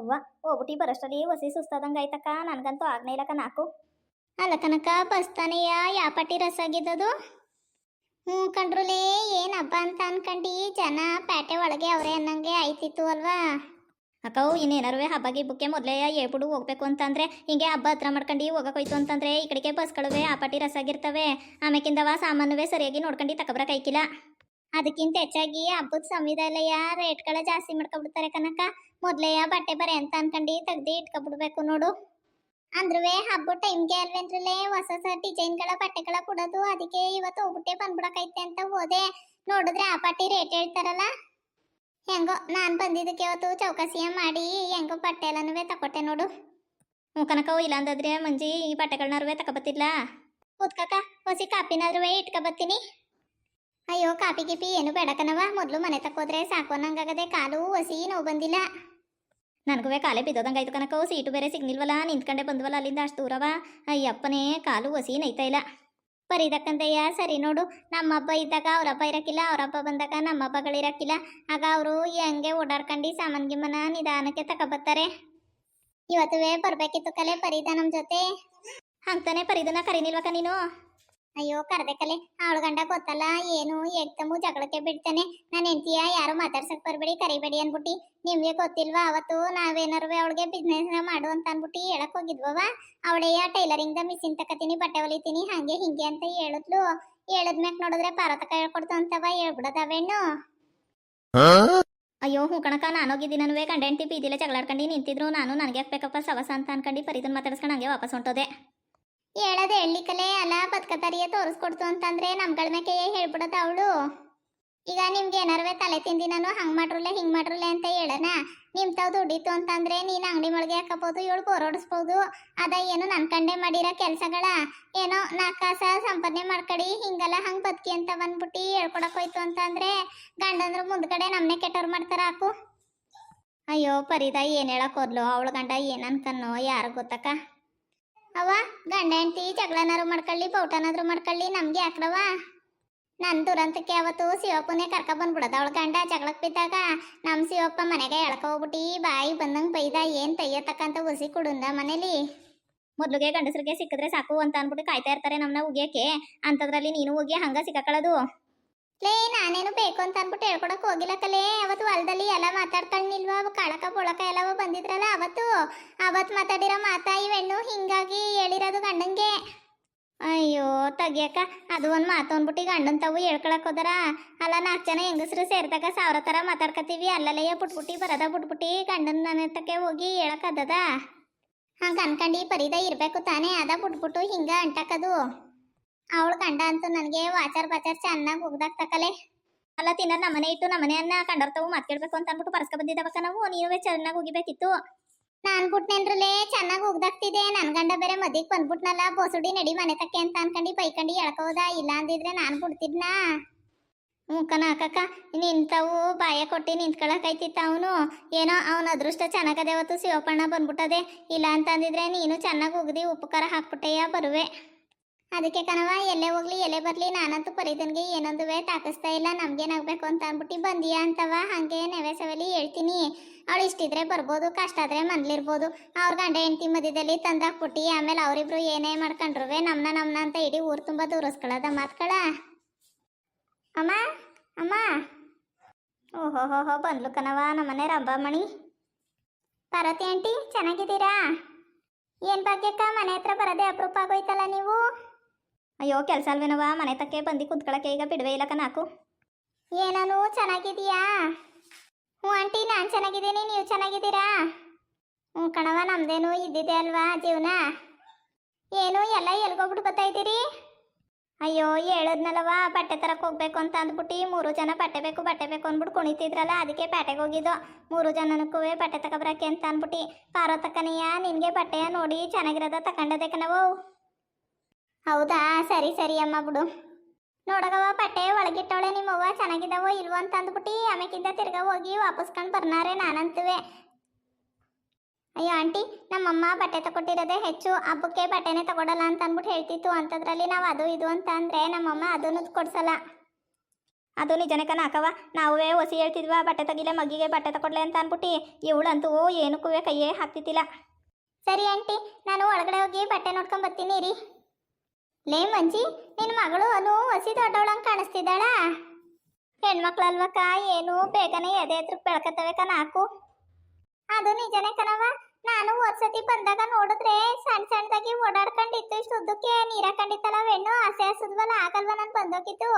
ಅವ್ವ ಹೋಗ್ಬಿಟ್ಟು ಬರೋಷ್ಟರಲ್ಲಿ ಹೊಸಿ ಸುಸ್ತಾದಂಗೆ ಆಯ್ತಕ್ಕ ನನಗಂತೂ ಆಗ್ನೇ ಇಲ್ಲಕ್ಕ ನಾಲ್ಕು. ಅಲ್ಲ ಕನಕ ಬಸ್ತಾನೆಯ ಯಾಪಟ್ಟಿ ರಸ ಆಗಿದ್ದದು? ಹ್ಞೂ ಕಂಡ್ರುಲೇ ಏನು ಹಬ್ಬ ಅಂತ ಅನ್ಕಂಡು ಜನ ಪ್ಯಾಟೆ ಒಳಗೆ ಅವರೇ ಅನ್ನಂಗೆ ಆಯ್ತಿತ್ತು ಅಲ್ವಾ? ಅಕ್ಕವು ಇನ್ನೇನಾರು ಹಬ್ಬ ಗಿಬ್ಬಕ್ಕೆ ಮೊದಲೇ ಹೇಳ್ಬಿಡು ಹೋಗ್ಬೇಕು ಅಂತಂದ್ರೆ ಹಿಂಗೆ ಹಬ್ಬ ಹತ್ರ ಮಾಡ್ಕೊಂಡು ಹೋಗಕ್ಕೋಯ್ತು ಅಂತಂದ್ರೆ ಈ ಕಡೆಗೆ ಬಸ್ಗಳುವೆ ರಸ ಆಗಿರ್ತವೆ. ಆಮೇಕಿಂದವ ಸಾಮಾನುವೆ ಸರಿಯಾಗಿ ನೋಡ್ಕೊಂಡು ತಕಬ್ರ ಐಕಿಲ್ಲ ಅದಕ್ಕಿಂತ ಹೆಚ್ಚಾಗಿ ಹಬ್ಬದ ಸಂವಿಧಾನಯ ರೇಟ್ಗಳ ಜಾಸ್ತಿ ಮಾಡ್ಕೊಬಿಡ್ತಾರೆ ಕನಕ? ಮೊದ್ಲೆಯ ಬಟ್ಟೆ ಬರೆ ಅಂತ ಅನ್ಕಂಡು ತೆಗ್ದು ಇಟ್ಕೊಬಿಡ್ಬೇಕು ನೋಡು. ಅಂದ್ರೂ ಹಬ್ಬ ಟೈಮ್ಗೆ ಅಲ್ವೇನ್ರಲ್ಲೇ ಹೊಸ ಹೊಸ ಡಿಸೈನ್ಗಳ ಬಟ್ಟೆಗಳ ಕೊಡೋದು ಅದಕ್ಕೆ ಇವತ್ತು ಹೋಗ್ಬಿಟ್ಟೆ ಬಂದ್ಬಿಡಕೈತೆ ಅಂತ ಹೋದೆ. ನೋಡಿದ್ರೆ ಆ ಪಾಟಿ ರೇಟ್ ಹೇಳ್ತಾರಲ್ಲ? ಹೆಂಗೋ ನಾನು ಬಂದಿದ್ದಕ್ಕೆ ಇವತ್ತು ಚೌಕಾಸಿಯ ಮಾಡಿ ಹೆಂಗೋ ಬಟ್ಟೆ ಎಲ್ಲನೂ ತಕೊಟ್ಟೆ ನೋಡು. ಹ್ಞೂ ಕನಕ ಇಲ್ಲ ಅಂತಂದ್ರೆ ಮಂಜಿ ಈ ಬಟ್ಟೆಗಳನ್ನೂ ತಕೊಬತ್ತಿಲ್ಲ ಕೂತ್ಕಕ್ಕ ಹೊಸಿ ಕಾಪಿನಾದ್ರೂ ಇಟ್ಕೊಬತ್ತೀನಿ. ಅಯ್ಯೋ, ಕಾಪಿ ಗಿಪಿ ಏನು ಬೇಡಕನವ ಮೊದಲು ಮನೆ ತಕ್ಕೋದ್ರೆ ಸಾಕು ಅನ್ನಂಗಾಗದೆ ಕಾಲು ಹಸಿ ನೋವು ಬಂದಿಲ್ಲ. ನನಗೂ ಕಾಲೇ ಬಿದ್ದೋದಂಗಾಯ್ತು ಕನಕವು ಸೀಟು ಬೇರೆ ಸಿಗ್ನಿಲ್ವಲ್ಲ, ನಿಂತ್ಕೊಂಡೆ ಬಂದ್ವಲ್ಲ ಅಲ್ಲಿಂದ ಅಷ್ಟು ದೂರವ? ಅಯ್ಯಪ್ಪನೇ, ಕಾಲು ಹಸಿ ನೈತಾ ಇಲ್ಲ. ಬರೀದಕ್ಕಂತಯ್ಯ ಸರಿ ನೋಡು ನಮ್ಮ ಹಬ್ಬ ಇದ್ದಾಗ ಅವರಪ್ಪ ಇರಕ್ಕಿಲ್ಲ ಅವರಪ್ಪ ಬಂದಾಗ ನಮ್ಮ ಹಬ್ಬಗಳಿರಕ್ಕಿಲ್ಲ ಆಗ ಅವರು ಹೆಂಗೆ ಓಡಾಡ್ಕೊಂಡು ಸಾಮಾನ್ ಗಿಮ್ಮನ ನಿಧಾನಕ್ಕೆ ಇವತ್ತು ಇವತ್ತುವೇ ಬರಬೇಕಿತ್ತು ಕಲೆ ಪರಿದ ನಮ್ಮ ಜೊತೆ. ಹಂಗ್ತಾನೆ ಪರಿದನ ಕರೀನಿಲ್ವಕ್ಕ ನೀನು? ಅಯ್ಯೋ ಕರ್ದೆ ಅವಳು ಗಂಡ ಗೊತ್ತಲ್ಲ ಏನು ಏಕ್ತಮು ಜಗಳಕ್ಕೆ ಬಿಡ್ತಾನೆ. ನಾನು ಹೆಂಡ್ತಿಯ ಯಾರು ಮಾತಾಡ್ಸಕ್ ಬರ್ಬೇಡಿ ಕರಿಬೇಡಿ ಅನ್ಬಿಟ್ಟು ನಿಮ್ಗೆ ಗೊತ್ತಿಲ್ವಾ ಅವತ್ತು ನಾವೇನಾರು ಅವಳಿಗೆ ಬಿಸ್ನೆಸ್ ಮಾಡು ಅಂತ ಅನ್ಬಿಟ್ಟು ಹೇಳಕ್ ಹೋಗಿದ್ವವ ಅವಳೆಯ ಟೈಲರಿಂಗ್ ದ ಮಿಷಿನ್ ತಕತೀನಿ ಬಟ್ಟೆ ಹೊಲಿತೀನಿ ಹಂಗೆ ಹಿಂಗೆ ಅಂತ ಹೇಳಿದ್ಲು. ಹೇಳದ್ಮ್ಯಾಕ್ ನೋಡಿದ್ರೆ ಪಾರತಕ ಹೇಳ್ಕೊಡ್ತು ಅಂತವ ಹೇಳ್ಬಿಡದವೇನು? ಅಯ್ಯೋ ಹ್ಞೂ ಕಣಕ ನಾನೋಗಿದ್ದೀನನುವೆ ಗಂಡ ಹೆಂಡತಿ ಬೀದಿಲೆ ಜಗಳಾಡ್ಕೊಂಡು ನಿಂತಿದ್ರು. ನಾನು ನನಗೆ ಹಾಕ್ಬೇಕಪ್ಪ ಸವಸ ಅಂತ ಅನ್ಕೊಂಡು ಪರಿದನ್ ಮಾತಾಡ್ಸ್ಕೊಂಡು ಹಂಗೆ ವಾಪಸ್ ಹೊಂಟೋದೆ. ಹೇಳೋದು ಹೇಳಲಿಕ್ಕಲೇ ಅಲ್ಲ ಬದುಕತಾರಿಯ ತೋರಿಸ್ಕೊಡ್ತು ಅಂತಂದ್ರೆ ನಮ್ಗಳ ಮೇಕೆಯೇ ಹೇಳ್ಬಿಡೋದು ಅವಳು. ಈಗ ನಿಮ್ಗೆ ಏನಾರವೇ ತಲೆ ತಿಂದಿ ನಾನು ಹಂಗ್ ಮಾಡ್ರಲ್ಲ ಹಿಂಗ್ ಮಾಡ್ರಲ್ಲ ಅಂತ ಹೇಳೋಣ. ನಿಮ್ ತಾವ್ ದುಡ್ಡಿತ್ತು ಅಂತಂದ್ರೆ ನೀನ್ ಅಂಗಡಿ ಮೊಳಗೆ ಹಾಕಬಹುದು, ಇವಳು ಬೋರೋಡಿಸ್ಬೋದು ಅದ ಏನು ನನ್ ಕಂಡೆ ಮಾಡಿರೋ ಕೆಲಸಗಳ? ಏನೋ ನಾಲ್ಕು ಕಾಸ ಸಂಪಾದನೆ ಮಾಡ್ಕಡಿ, ಹಿಂಗಲ್ಲ ಹಂಗ್ ಬದುಕಿ ಅಂತ ಬಂದ್ಬಿಟ್ಟು ಹೇಳ್ಕೊಡಕ್ ಹೋಯ್ತು ಅಂತಂದ್ರೆ ಗಂಡಂದ್ರ ಮುಂದ್ಗಡೆ ನಮ್ನೆ ಕೆಟ್ಟವ್ರು ಮಾಡ್ತಾರ ಹಾಕು. ಅಯ್ಯೋ ಪರಿದ ಏನು ಹೇಳಕ್ ಹೋದ್ಲು? ಅವಳ ಗಂಡ ಏನು ಅನ್ಕನ್ನೋ? ಯಾರು ಗೊತ್ತಕ್ಕ? ಅವ ಗಂಡ ಹೆಂಡತಿ ಜಗಳನಾದ್ರು ಮಾಡ್ಕೊಳ್ಳಿ, ಪೌಟನಾದ್ರು ಮಾಡ್ಕೊಳ್ಳಿ, ನಮ್ಗೆ ಯಾಕ್ರವ ನನ್ನ ದುರಂತಕ್ಕೆ ಅವತ್ತು ಶಿವಪ್ಪನೇ ಕರ್ಕ ಬಂದ್ಬಿಡದ ಅವಳ ಗಂಡ ಜಗಳಕ್ಕೆ ಬಿದ್ದಾಗ ನಮ್ ಶಿವಪ್ಪ ಮನೆಗೆ ಎಳ್ಕ ಹೋಗ್ಬಿಟ್ಟು, ಬಾಯಿ ಬಂದಂಗ್ ಬೈದ ಏನು ತಯ್ಯತಕ್ಕಂತ ಉಸಿ ಕುಡುಂದ ಮನೇಲಿ? ಮೊದ್ಲಿಗೆ ಗಂಡಸರಿಗೆ ಸಿಕ್ಕಿದ್ರೆ ಸಾಕು ಅಂತ ಅಂದ್ಬಿಟ್ಟು ಕಾಯ್ತಾ ಇರ್ತಾರೆ ನಮ್ಮನ್ನ ಉಗಿಯಕ್ಕೆ ಅಂಥದ್ರಲ್ಲಿ ನೀನು ಉಗಿಯ, ಹಂಗ ಸಿಕ್ಕಾಕೊಳ್ಳೋದು ಲೇ, ನಾನೇನು ಬೇಕು ಅಂತ ಅನ್ಬಿಟ್ಟು ಹೇಳ್ಕೊಡಕ್ ಹೋಗಿಲ್ಲ ಕಲೆ. ಅವತ್ತು ಹೊಲದಲ್ಲಿ ಎಲ್ಲ ಮಾತಾಡ್ತಾಳ್ನಿಲ್ವಾ? ಕಳಕ ಬೊಳಕ ಎಲ್ಲವ ಬಂದಿದ್ರಲ್ಲ ಅವತ್ತು? ಅವತ್ ಮಾತಾಡಿರೋ ಮಾತಾ ಇವೆಣ್ಣು ಹಿಂಗಾಗಿ ಹೇಳಿರೋದು ಗಂಡಂಗೆ. ಅಯ್ಯೋ, ತಗಿಯಕ್ಕ, ಅದು ಒಂದು ಮಾತು ಅಂದ್ಬಿಟ್ಟು ಗಂಡನ್ ತಾವು ಹೇಳ್ಕೊಳಕ್ ಹೋದರ? ಅಲ್ಲ ನಾಲ್ಕು ಜನ ಹೆಂಗಸರು ಸೇರಿದಾಗ ಸಾವಿರ ಥರ ಮಾತಾಡ್ಕತೀವಿ ಅಲ್ಲಲ್ಲಯ್ಯ ಪುಟ್ಬುಟ್ಟಿ ಬರದ ಬುಟ್ಬುಟ್ಟಿ ಗಂಡನ ಮನೆತಕ್ಕೆ ಹೋಗಿ ಹೇಳಕ್ಕದ ಹಂಗ ಅನ್ಕಂಡು, ಪರಿದ ಇರ್ಬೇಕು ತಾನೇ. ಅದ ಬಿಟ್ಬಿಟ್ಟು ಹಿಂಗ ಅಂಟಕದು. ಅವಳ ಕಂಡ ಅಂತೂ ನನಗೆ ವಾಚಾರ್ ಬಾಚಾರ್ ಚೆನ್ನಾಗಿ ಉಗ್ದಾಕ್ ತಕಲೆ ಅಲ್ಲ ತಿನ್ನೋದು ನಮ್ಮನೆ ಇಟ್ಟು ನಮ್ಮನೆಯನ್ನ ಕಂಡರ್ತವು ಮಾತು ಕೇಳ್ಬೇಕು ಅಂತ ಅನ್ಬಿಟ್ಟು ಪರಸ್ಕ ಬಂದಿದ್ದವಕ್ಕ ನಾವು ನೀವೇ ಚೆನ್ನಾಗಿ ಹೋಗಿಬೇಕಿತ್ತು ನಾನ್ ಬಿಟ್ನೇನ್ರಲ್ಲೇ ಚೆನ್ನಾಗಿ ಹೋಗ್ದಾಗ್ತಿದೆ ನನ್ ಗಂಡ ಬೇರೆ ಮದಿಗೆ ಬಂದ್ಬಿಟ್ನಲ್ಲ, ಬೋಸುಡಿ ನಡಿ ಮನೆ ತಕ್ಕೆ ಅಂತ ಅನ್ಕಂಡಿ ಬೈಕಂಡು ಎಳ್ಕೋದ, ಇಲ್ಲ ಅಂದಿದ್ರೆ ನಾನ್ ಬಿಡ್ತಿದ್ನಾ ಹ್ಞೂ ಕಣ ನಿಂತವು ಬಾಯ ಕೊಟ್ಟು ನಿಂತ್ಕೊಳಕೈತಿತ್ತ ಅವನು. ಏನೋ ಅವನ ಅದೃಷ್ಟ ಚೆನ್ನಾಗದೆ ಅವತ್ತು ಶಿವಪ್ಪಣ್ಣ ಬಂದ್ಬಿಟ್ಟದೆ, ಇಲ್ಲ ಅಂತ ಅಂದಿದ್ರೆ ನೀನು ಚೆನ್ನಾಗಿ ಉಗ್ದಿ ಉಪಕಾರ ಹಾಕ್ಬಿಟ್ಟೆಯ ಬರುವೆ. ಅದಕ್ಕೆ ಕಣವ ಎಲ್ಲೇ ಹೋಗ್ಲಿ, ಎಲ್ಲೇ ಬರ್ಲಿ, ನಾನಂತೂ ಪರಿದನ್ಗೆ ಏನೊಂದುವೆ ತಾಕಿಸ್ತಾ ಇಲ್ಲ, ನಮ್ಗೇನಾಗ್ಬೇಕು ಅಂತ ಅಂದ್ಬಿಟ್ಟು ಬಂದಿಯಾ ಅಂತವ ಹಂಗೆ ನೆವೆ ಸವೆಲಿ ಹೇಳ್ತೀನಿ. ಅವಳು ಇಷ್ಟಿದ್ರೆ ಬರ್ಬೋದು, ಕಷ್ಟ ಆದ್ರೆ ಮನ್ಲಿರ್ಬೋದು. ಅವ್ರ ಗಂಡ ಹೆಂಡತಿ ಮಧ್ಯದಲ್ಲಿ ತಂದಾಕ್ಬಿಟ್ಟು ಆಮೇಲೆ ಅವರಿಬ್ರು ಏನೇ ಮಾಡ್ಕೊಂಡ್ರುವೆ, ನಮ್ನ ನಮ್ನ ಅಂತ ಇಡೀ ಊರು ತುಂಬಾ ದೂರಿಸ್ಕೊಳ್ಳೋದ ಮಾತ್ಕಳ? ಅಮ್ಮ ಅಮ್ಮ. ಓಹೋ, ಹೋ ಹೋ, ಬಂದ್ಲು ಕನವ ನಮ್ಮನೆ ರಂಬಾಮಣಿ ಪಾರ್ವತಿ ಆಂಟಿ, ಚೆನ್ನಾಗಿದ್ದೀರಾ? ಏನ್ ಭಾಗ್ಯಕ್ಕ, ಮನೆ ಹತ್ರ ಬರೋದೇ ಅಪರೂಪ ಆಗೋಯ್ತಲ್ಲ ನೀವು? ಅಯ್ಯೋ ಕೆಲಸ ಅಲ್ವೇನವ ಮನೆ ತಕ್ಕೆ ಬಂದು ಕುತ್ಕೊಳಕ್ಕೆ ಈಗ ಬಿಡುವೆ ಇಲ್ಲ ಕನಾಕು ಏನಾನು ಚೆನ್ನಾಗಿದೀಯಾ ಹ್ಞೂ ಆಂಟಿ ನಾನು ಚೆನ್ನಾಗಿದ್ದೀನಿ ನೀವು ಚೆನ್ನಾಗಿದ್ದೀರಾ? ಹ್ಞೂ ಕಣವ ನಮ್ದೇನು ಇದ್ದಿದೆ ಅಲ್ವಾ ಜೀವನ? ಏನು ಎಲ್ಲ ಎಲ್ಗೋಗ್ಬಿಟ್ಟು ಬರ್ತಾ ಇದ್ದೀರಿ? ಅಯ್ಯೋ ಹೇಳದ್ನಲ್ಲವ ಬಟ್ಟೆ ತರಕ್ಕೆ ಹೋಗ್ಬೇಕು ಅಂತ ಅಂದ್ಬಿಟ್ಟು ಮೂರು ಜನ ಬಟ್ಟೆ ಬೇಕು ಬಟ್ಟೆ ಬೇಕು ಅಂದ್ಬಿಟ್ಟು ಕುಣಿತಿದ್ರಲ್ಲ ಅದಕ್ಕೆ ಪೇಟೆಗೆ ಹೋಗಿದ್ದು. ಮೂರು ಜನನಕ್ಕೂ ಬಟ್ಟೆ ತಗೊಬರಕ್ಕೆ ಅಂತ ಅಂದ್ಬಿಟ್ಟು ಪಾರೋ ತಕ್ಕನೆಯ ನಿನಗೆ ಬಟ್ಟೆಯ ನೋಡಿ ಚೆನ್ನಾಗಿರೋದ ತಕೊಂಡದೆ ಕಣವು ಹೌದಾ? ಸರಿ ಸರಿ ಅಮ್ಮ ಬಿಡು. ನೋಡಗವ ಬಟ್ಟೆ ಒಳಗಿಟ್ಟವಳೆ ನಿಮ್ಮವ್ವ. ಚೆನ್ನಾಗಿದ್ದಾವೋ ಇಲ್ವೋ ಅಂತ ಅಂದ್ಬಿಟ್ಟು ಆಮೇಕಿಂದ ತಿರ್ಗಾ ಹೋಗಿ ವಾಪಸ್ ಕಂಡು ಬರ್ನಾರೆ ನಾನಂತುವೆ. ಅಯ್ಯೋ, ಆಂಟಿ, ನಮ್ಮಮ್ಮ ಬಟ್ಟೆ ತಗೊಟ್ಟಿರೋದೇ ಹೆಚ್ಚು. ಹಬ್ಬಕ್ಕೆ ಬಟ್ಟೆನೇ ತಗೊಡಲ್ಲ ಅಂತ ಅಂದ್ಬಿಟ್ಟು ಹೇಳ್ತಿತ್ತು. ಅಂಥದ್ರಲ್ಲಿ ನಾವು ಅದು, ಇದು ಅಂತ ಅಂದರೆ ನಮ್ಮಮ್ಮ ಅದನ್ನು ಕೊಡ್ಸಲ್ಲ. ಅದು ನಿಜನಕನ ಹಾಕವ ನಾವೇ ಹೊಸಿ ಹೇಳ್ತಿದ್ವಾ, ಬಟ್ಟೆ ತೆಗಿಲೆ ಮಗಿಗೆ ಬಟ್ಟೆ ತಗೊಡ್ಲೆ ಅಂತ ಅಂದ್ಬಿಟ್ಟು ಇವಳಂತೂ ಏನಕ್ಕೂ ಕೈಯೇ ಹಾಕ್ತಿದ್ದಿಲ್ಲ. ಸರಿ, ಆಂಟಿ, ನಾನು ಒಳಗಡೆ ಹೋಗಿ ಬಟ್ಟೆ ನೋಡ್ಕೊಂಡ್ ಬರ್ತೀನಿ ರೀ. ಲೇ ಮಂಜಿ ನಿನ್ನ ಮಗಳು ಅನು ಹಸಿ ದೊಡ್ಡವಳಂಗ್ ಕಾಣಿಸ್ತಿದ್ದಾಳ? ಹೆಣ್ಮಕ್ಳಲ್ವಕ್ಕ, ಏನು ಬೇಗನೆ ಎದೆ ಹತ್ರ ಬೆಳ್ಕತ್ತವೆ ಹಾಕು. ಅದು ನಿಜನೇ ಕಣವ ನಾನು ಒಂದ್ಸತಿ ಬಂದಾಗ ನೋಡಿದ್ರೆ ಸಣ್ಣ ಸಣ್ಣದಾಗಿ ಓಡಾಡ್ಕೊಂಡಿತ್ತು, ಇಷ್ಟು ಉದ್ದಕ್ಕೆ ನೀರ ಕಂಡಿತ್ತಲ್ಲ ಹೆಣ್ಣು ಹಸೆ ಹಸಿದ್ವಲ್ಲ ಆಗಲ್ವ ನಾನು ಬಂದೋಗಿತ್ತು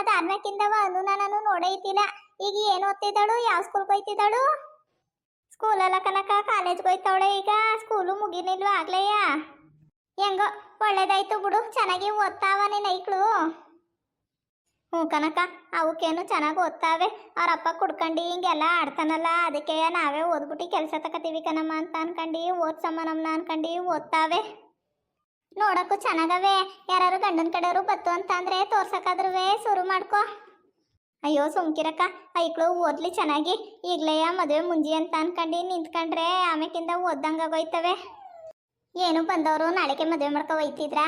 ಅದಾದ್ಮೇಕಿಂದವ ಅನು ನಾನು ನೋಡೇ ಇದ್ದಿಲ್ಲ. ಈಗ ಏನು ಓದ್ತಿದ್ದಾಳು, ಯಾವ ಸ್ಕೂಲ್ಗೆ ಹೋಯ್ತಿದ್ದಾಳು? ಸ್ಕೂಲಲ್ಲ ಕನಕ ಕಾಲೇಜ್ಗೆ ಹೋಯ್ತವಳೆ ಈಗ ಸ್ಕೂಲು ಮುಗಿನಿಲ್ವ ಆಗ್ಲೇಯ ಹೆಂಗೋ, ಒಳ್ಳೇದಾಯ್ತು ಬಿಡು, ಚೆನ್ನಾಗಿ ಓದ್ತಾವನೆ ನೈಕ್ಳು. ಹ್ಞೂ ಕನಕ, ಅವಕ್ಕೇನು ಚೆನ್ನಾಗಿ ಓದ್ತಾವೆ. ಅವ್ರ ಅಪ್ಪ ಕುಡ್ಕಂಡು ಹಿಂಗೆಲ್ಲ ಆಡ್ತಾನಲ್ಲ, ಅದಕ್ಕೆ ನಾವೇ ಓದ್ಬಿಟ್ಟು ಕೆಲಸ ತಕತ್ತೀವಿ ಕನಮ್ಮ ಅಂತ ಅನ್ಕಂಡು ಓದ್ಸಮ್ಮ ನಮ್ಮನ್ನ ಅನ್ಕಂಡು ಓದ್ತಾವೆ. ನೋಡೋಕ್ಕೂ ಚೆನ್ನಾಗವೆ ಯಾರು ಗಂಡನ ಕಡೆಯವರು ಬತ್ತು ಅಂತ ಅಂದರೆ ತೋರ್ಸಕ್ಕಾದ್ರೂ ಶುರು ಮಾಡ್ಕೋ. ಅಯ್ಯೋ ಸುಮ್ಕಿರಕ್ಕ, ಐಕ್ಳು ಓದ್ಲಿ ಚೆನ್ನಾಗಿ, ಈಗಲೇ ಮದುವೆ ಮುಂಜಿ ಅಂತ ಅನ್ಕಂಡು ನಿಂತ್ಕೊಂಡ್ರೆ ಆಮೇಕಿಂದ ಓದ್ದಂಗಾಗೋಯ್ತವೆ. ಏನು ಬಂದವರು ನಾಳೆಗೆ ಮದುವೆ ಮಾಡ್ಕೊ ಒಯ್ತಿದ್ರಾ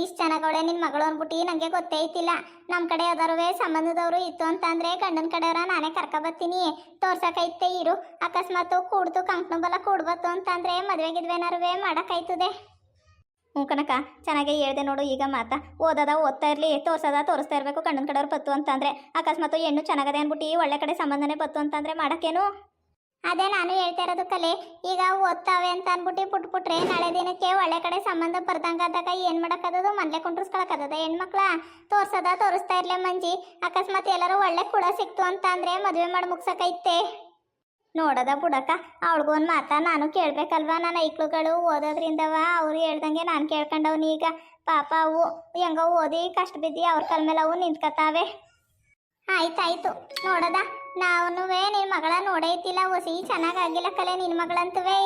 ಇಷ್ಟು ಚೆನ್ನಾಗವಳೆ ನಿನ್ನ ಮಗಳು ಅಂದ್ಬಿಟ್ಟು ನಂಗೆ ಗೊತ್ತೇ ಇತ್ತಿಲ್ಲ ನಮ್ಮ ಕಡೆ ಯಾವ್ದಾರುವೆ ಸಂಬಂಧದವರು ಇತ್ತು ಅಂತ ಅಂದ್ರೆ ಗಂಡನ ಕಡೆಯವರ ನಾನೇ ಕರ್ಕೊ ಬರ್ತೀನಿ. ತೋರ್ಸಕೈತೆ ಇರು. ಅಕಸ್ಮಾತ್ ಕೂಡ್ತು ಕಂಕ್ನು ಬಲ ಕೂಡ್ಬತ್ತು ಅಂತ ಅಂದ್ರೆ ಮದುವೆ ಗಿದ್ವೇನಾರುವೆ ಮಾಡಕ್ಕಾಯ್ತದೆ ಹ್ಞೂ ಕನಕ ಚೆನ್ನಾಗೆ ಹೇಳ್ದೆ ನೋಡು ಈಗ ಮಾತಾ. ಓದದ ಓದ್ತಾ ಇರಲಿ, ತೋರ್ಸದ ತೋರಿಸ್ತಾ ಇರಬೇಕು ಕಣ್ಣನ ಕಡೆಯವ್ರು ಬತ್ತು ಅಂತಂದ್ರೆ ಅಕಸ್ಮಾತು ಹೆಣ್ಣು ಚೆನ್ನಾಗದೆ ಅಂದ್ಬಿಟ್ಟು ಒಳ್ಳೆ ಕಡೆ ಸಂಬಂಧನೇ ಬತ್ತು ಅಂತಂದ್ರೆ ಮಾಡಕ್ಕೇನು? ಅದೇ ನಾನು ಹೇಳ್ತಾ ಇರೋದು ಕಲೆ. ಈಗ ಓದ್ತಾವೆ ಅಂತ ಅನ್ಬಿಟ್ಟು ಪುಟ್ಬಿಟ್ರೆ ನಾಳೆ ದಿನಕ್ಕೆ ಒಳ್ಳೆ ಕಡೆ ಸಂಬಂಧ ಬರ್ದಂಗಾದಾಗ ಏನ್ ಮಾಡಕ್ಕದದು? ಮನ್ಲೆ ಕುಂಡ್ರಸ್ಕೊಳಕದ ಹೆಣ್ಮಕ್ಳ? ತೋರ್ಸದ ತೋರಿಸ್ತಾ ಇರ್ಲೆ ಮಂಜಿ. ಅಕಸ್ಮಾತ್ ಎಲ್ಲರೂ ಒಳ್ಳೆ ಕೂಡ ಸಿಕ್ತು ಅಂತ ಅಂದ್ರೆ ಮದುವೆ ಮಾಡಿ ಮುಗ್ಸಕೈತೆ ನೋಡದ ಬುಡಕ್ಕ ಅವಳಿಗೂ ಒಂದು ಮಾತಾ ನಾನು ಕೇಳ್ಬೇಕಲ್ವಾ? ನನ್ನ ಐಕ್ಳುಗಳು ಓದೋದ್ರಿಂದವ ಅವ್ರು ಹೇಳ್ದಂಗೆ ನಾನು ಕೇಳ್ಕೊಂಡವ್ನಿ ಈಗ. ಪಾಪ ಅವು ಹೆಂಗೋ ಓದಿ ಕಷ್ಟ ಬಿದ್ದಿ ಅವ್ರ ಕಲ್ ಮೇಲೆ ಅವು ನಿಂತ್ಕತಾವೆ. ಆಯ್ತಾಯ್ತು. ನೋಡದ ನಾವೂ ನಿನ್ ಮಗಳ ನೋಡೇ ಒಸಿ ಚೆನ್ನಾಗಾಗಿಲ್ಲ ಕಲೆ ನಿನ್ ಮಗಳಂತವೇ.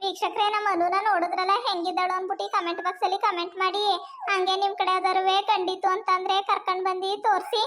ವೀಕ್ಷಕರೇ, ನಮ್ಮ ಅನುನ ನೋಡಿದ್ರಲ್ಲ ಹೆಂಗಿದ್ದಾಳು ಅಂದ್ಬಿಟ್ಟು ಕಮೆಂಟ್ ಬಾಕ್ಸಲ್ಲಿ ಕಮೆಂಟ್ ಮಾಡಿ. ಹಂಗೆ ನಿಮ್ಮ ಕಡೆ ಯಾವ್ದಾರುವೆ ಕಂಡಿತ್ತು ಅಂತಂದ್ರೆ ಕರ್ಕೊಂಡ್ ಬಂದು ತೋರಿಸಿ.